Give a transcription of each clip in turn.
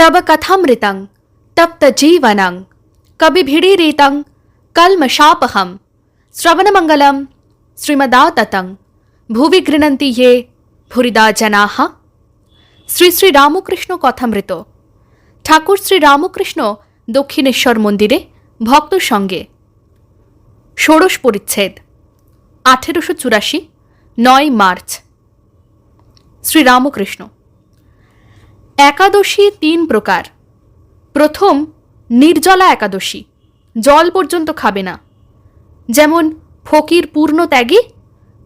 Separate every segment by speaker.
Speaker 1: तव कथामृतं तप्तजीवनं कविभिडीरितं कल्मषापहं श्रवणमङ्गलं श्रीमदाततं ভুবি গৃণন্তি ইয়ে ভুরিদা জনাহ শ্রী শ্রী রামকৃষ্ণ কথামৃত ঠাকুর শ্রী রামকৃষ্ণ দক্ষিণেশ্বর মন্দিরে ভক্ত সঙ্গে ষোড়শ পরিচ্ছেদ আঠেরোশো চুরাশি নয় মার্চ শ্রী রামকৃষ্ণ একাদশী তিন প্রকার। প্রথম, নির্জলা একাদশী, জল পর্যন্ত খাবে না। যেমন, ফকির পূর্ণ ত্যাগী,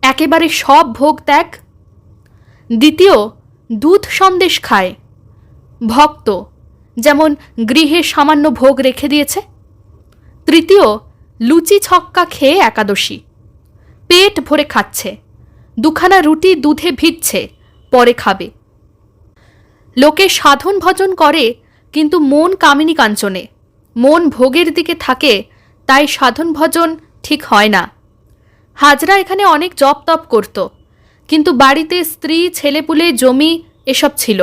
Speaker 1: একেবারে সব ভোগ ত্যাগ। দ্বিতীয় দুধ সন্দেশ খায়। ভক্ত, যেমন, গৃহে সামান্য ভোগ রেখে দিয়েছে। তৃতীয়, লুচি ছক্কা খেয়ে একাদশী। পেট ভরে খাচ্ছে। দুখানা রুটি দুধে ভিজছে, পরে খাবে। লোকে সাধন ভজন করে, কিন্তু মন কামিনী কাঞ্চনে। মন ভোগের দিকে থাকে, তাই সাধন ভজন ঠিক হয় না। হাজরা এখানে অনেক জপ তপ করত, কিন্তু বাড়িতে স্ত্রী, ছেলেপুলে, জমি এসব ছিল।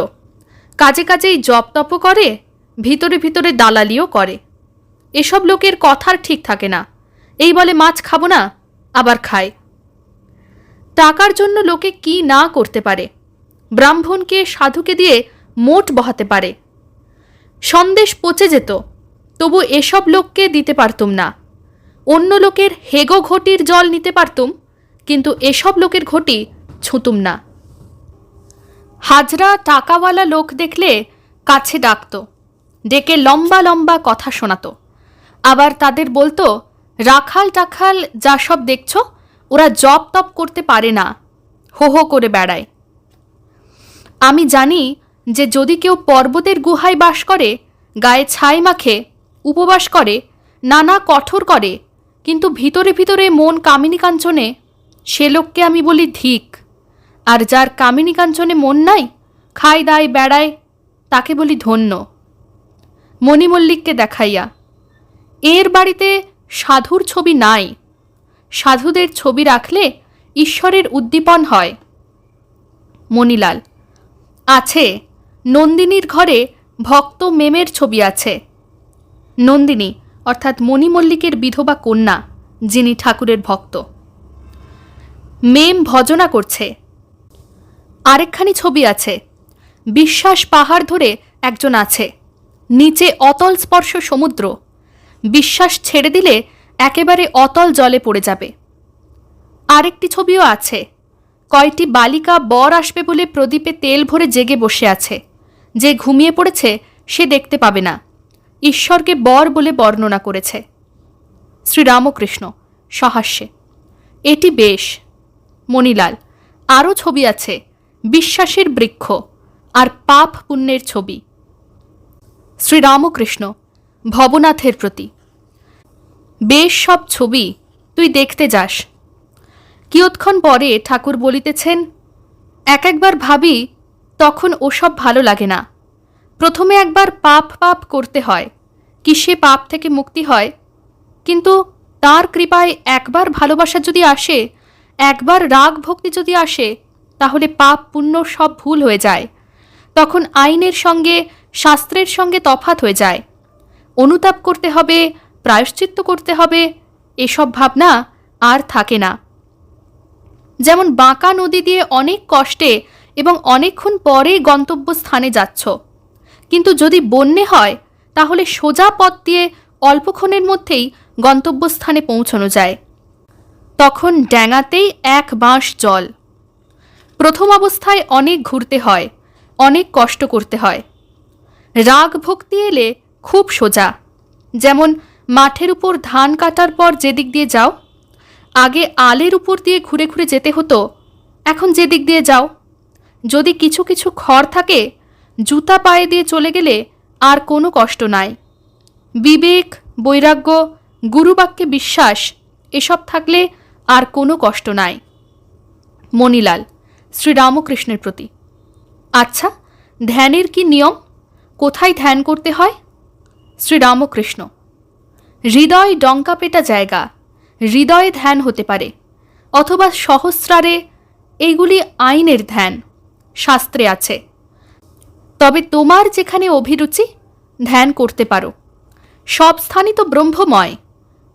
Speaker 1: কাজে কাজেই জপ তপও করে, ভিতরে ভিতরে দালালিও করে। এসব লোকের কথার ঠিক থাকে না। এই বলে মাছ খাব না, আবার খায়। টাকার জন্য লোকে কি না করতে পারে? ব্রাহ্মণকে, সাধুকে দিয়ে মোট বহাতে পারে। সন্দেশ পচে যেত, তবু এসব লোককে দিতে পারতুম না। অন্য লোকের হেগো ঘটির জল নিতে পারতুম, কিন্তু এসব লোকের ঘটি ছুঁতুম না। হাজরা টাকাওয়ালা লোক দেখলে কাছে ডাকতো, ডেকে লম্বা লম্বা কথা শোনাতো। আবার তাদের বলতো, রাখাল টাখাল যা সব দেখছ, ওরা জপ তপ করতে পারে না, হো হো করে বেড়ায়। আমি জানি যে যদি কেউ পর্বতের গুহায় বাস করে, গায়ে ছাই মাখে, উপবাস করে, নানা কঠোর করে, কিন্তু ভিতরে ভিতরে মন কামিনী কাঞ্চনে সে লোককে আমি বলি ধিক। আর যার কামিনী কাঞ্চনে মন নাই, খায় দায় বেড়ায়, তাকে বলি ধন্য। মণিমল্লিককে দেখাইয়া, এর বাড়িতে সাধুর ছবি নাই। সাধুদের ছবি রাখলে ঈশ্বরের উদ্দীপন হয়। মণিলাল, আছে। নন্দিনীর ঘরে ভক্ত মেমের ছবি আছে। নন্দিনী, অর্থাৎ মণিমল্লিকের বিধবা কন্যা, যিনি ঠাকুরের ভক্ত। মেম ভজনা করছে। আরেকখানি ছবি আছে। বিশ্বাস পাহাড় ধরে একজন আছে। নিচে অতল স্পর্শ সমুদ্র। বিশ্বাস ছেড়ে দিলে একেবারে অতল জলে পড়ে যাবে। আরেকটি ছবিও আছে। কয়টি বালিকা বর আসবে বলে প্রদীপে তেল ভরে জেগে বসে আছে। যে ঘুমিয়ে পড়েছে, সে দেখতে পাবে না। ঈশ্বরকে বর বলে বর্ণনা করেছে। শ্রীরামকৃষ্ণ, সহাস্যে। এটি বেশ। মণিলাল আরও ছবি আছে, বিশ্বাসের বৃক্ষ আর পাপ পুণ্যের ছবি। শ্রীরামকৃষ্ণ, ভবনাথের প্রতি। বেশ সব ছবি, তুই দেখতে যাস। কিয়ৎক্ষণ পরে ঠাকুর বলিতেছেন, এক একবার ভাবি তখন ওসব ভালো লাগে না। প্রথমে একবার পাপ পাপ করতে হয়, কি সে পাপ থেকে মুক্তি হয়? কিন্তু তার কৃপায় একবার ভালোবাসা যদি আসে, একবার রাগ ভক্তি যদি আসে, তাহলে পাপ পুণ্য সব ভুল হয়ে যায়। তখন আইনের সঙ্গে, শাস্ত্রের সঙ্গে তফাত হয়ে যায়। অনুতাপ করতে হবে, প্রায়শ্চিত্ত করতে হবে, এসব ভাবনা আর থাকে না। যেমন বাঁকা নদী দিয়ে অনেক কষ্টে এবং অনেকক্ষণ পরে গন্তব্যস্থানে যাচ্ছ। কিন্তু যদি বন্যে হয়, তাহলে সোজা পথ দিয়ে অল্পক্ষণের মধ্যেই গন্তব্যস্থানে পৌঁছানো যায়। তখন ড্যাঙাতেই এক বাঁশ জল। প্রথম অবস্থায় অনেক ঘুরতে হয়, অনেক কষ্ট করতে হয়। রাগ ভক্তি এলে খুব সোজা। যেমন মাঠের উপর ধান কাটার পর যেদিক দিয়ে যাও, আগে আলের উপর দিয়ে ঘুরে ঘুরে যেতে হতো, এখন যেদিক দিয়ে যাও যদি কিছু কিছু খড় থাকে, জুতা পায়ে দিয়ে চলে গেলে আর কোনো কষ্ট নাই। বিবেক, বৈরাগ্য, গুরুবাক্যে বিশ্বাস, এসব থাকলে আর কোনো কষ্ট নাই। মণিলাল, শ্রীরামকৃষ্ণের প্রতি। আচ্ছা ধ্যানের কি নিয়ম? কোথায় ধ্যান করতে হয়? শ্রীরামকৃষ্ণ। হৃদয় ডঙ্কা পেটা জায়গা, হৃদয়ে ধ্যান হতে পারে, অথবা সহস্রারে, এইগুলি আইনের ধ্যান। শাস্ত্রে আছে। তবে তোমার যেখানে অভিরুচি, ধ্যান করতে পারো। সব স্থানই তো ব্রহ্মময়,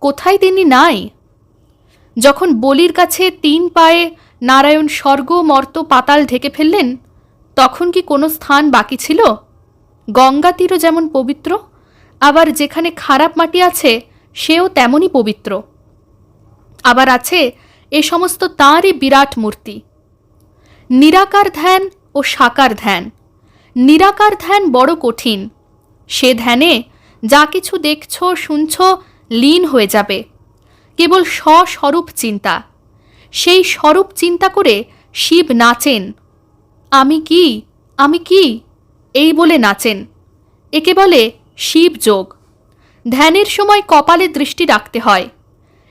Speaker 1: কোথায় তিনি নাই? যখন বলির কাছে তিন পায়ে নারায়ণ স্বর্গ মর্ত পাতাল ঢেকে ফেললেন, তখন কি কোনো স্থান বাকি ছিল? গঙ্গা তীরও যেমন পবিত্র, আবার যেখানে খারাপ মাটি আছে, সেও তেমনই পবিত্র। আবার আছে এ সমস্ত তাঁরই বিরাট মূর্তি। নিরাকার ধ্যান ও সাকার ধ্যান। নিরাকার ধ্যান বড় কঠিন। সে ধ্যানে যা কিছু দেখছ, শুনছ, লীন হয়ে যাবে। কেবল স্বস্বরূপ চিন্তা। সেই স্বরূপ চিন্তা করে শিব নাচেন। আমি কি? আমি কি? এই বলে নাচেন। একে বলে শিব যোগ। ধ্যানের সময় কপালে দৃষ্টি রাখতে হয়।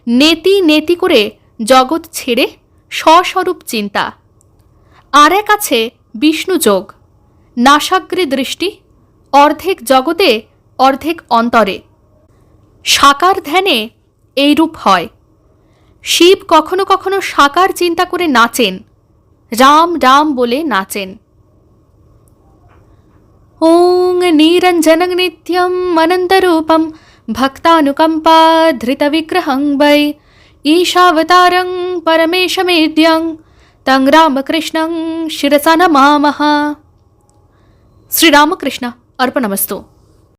Speaker 1: নেতি নেতি করে জগৎ ছেড়ে স্বস্বরূপ চিন্তা। আর এক আছে বিষ্ণু যোগ নাসাগ্রে দৃষ্টি অর্ধেক জগতে অর্ধেক অন্তরে সাকার ধ্যানে এইরূপ হয় শিব কখনো কখনো সাকার চিন্তা করে নাচেন রাম রাম বলে নাচেন ওং নিরঞ্জনং নিত্যম অনন্তরূপম ভক্তানুকম্পা ধৃতবিগ্রহং वै ईशावतारं परमेशमेद्यं తం రామకృష్ణం శిరస నమామహ శ్రీరామకృష్ణ అర్పణమస్తు